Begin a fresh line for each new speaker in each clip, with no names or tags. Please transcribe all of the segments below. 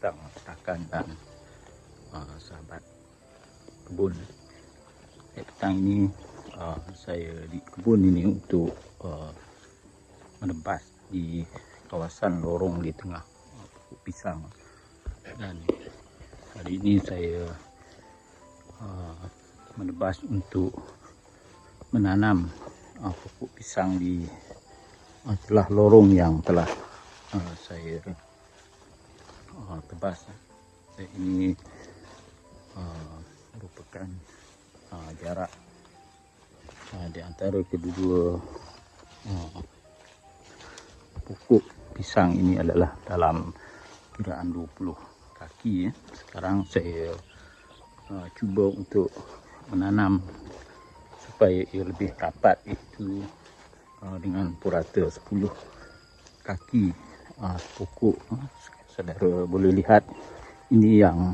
petang rakan dan uh, sahabat kebun. Eh, petang ini uh, saya di kebun ini untuk uh, menebas di kawasan lorong di tengah pokok pisang dan hari ini saya uh, menebas untuk menanam uh, pokok pisang di uh, celah lorong yang telah uh, saya uh, tebas. Eh, ini uh, merupakan uh, jarak uh, di antara kedua-dua uh, pokok pisang ini adalah dalam kiraan 20 kaki ya. Sekarang saya uh, cuba untuk menanam supaya ia lebih rapat itu uh, dengan purata 10 kaki uh, pokok uh, saudara boleh lihat ini yang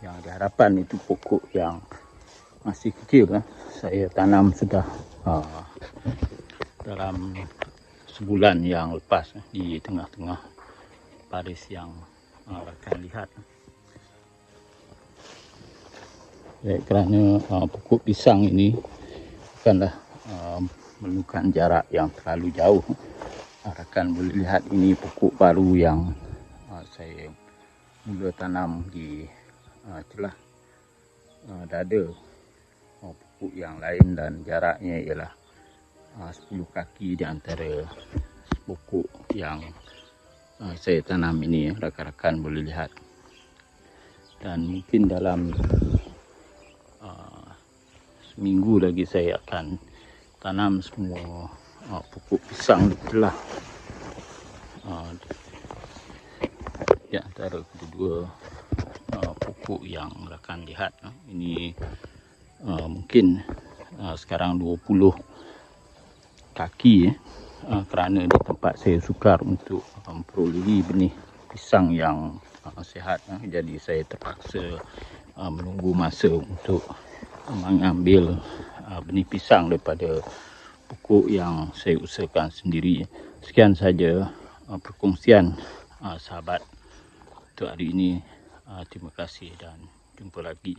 yang diharapkan itu pokok yang masih kecil kan saya tanam sudah uh, dalam sebulan yang lepas eh, di tengah-tengah baris yang uh, rakan lihat. Ya, kerana uh, pokok pisang ini bukanlah memerlukan jarak yang terlalu jauh. Rakan boleh lihat ini pokok baru yang saya mula tanam di uh, celah uh, dada. Uh, pokok yang lain dan jaraknya ialah uh, 10 kaki di antara pokok yang uh, saya tanam ini rakan-rakan boleh lihat. Dan mungkin dalam uh, seminggu lagi saya akan tanam semua uh, pokok pisang di celah uh, di antara kedua uh, pokok yang rakan lihat uh, ini uh, mungkin uh, sekarang 20 kaki eh, uh, kerana di tempat saya sukar untuk memperolehi um, benih pisang yang uh, sihat uh, jadi saya terpaksa uh, menunggu masa untuk mengambil uh, benih pisang daripada pokok yang saya usahakan sendiri. Sekian saja uh, perkongsian uh, sahabat untuk hari ini. Uh, terima kasih dan jumpa lagi.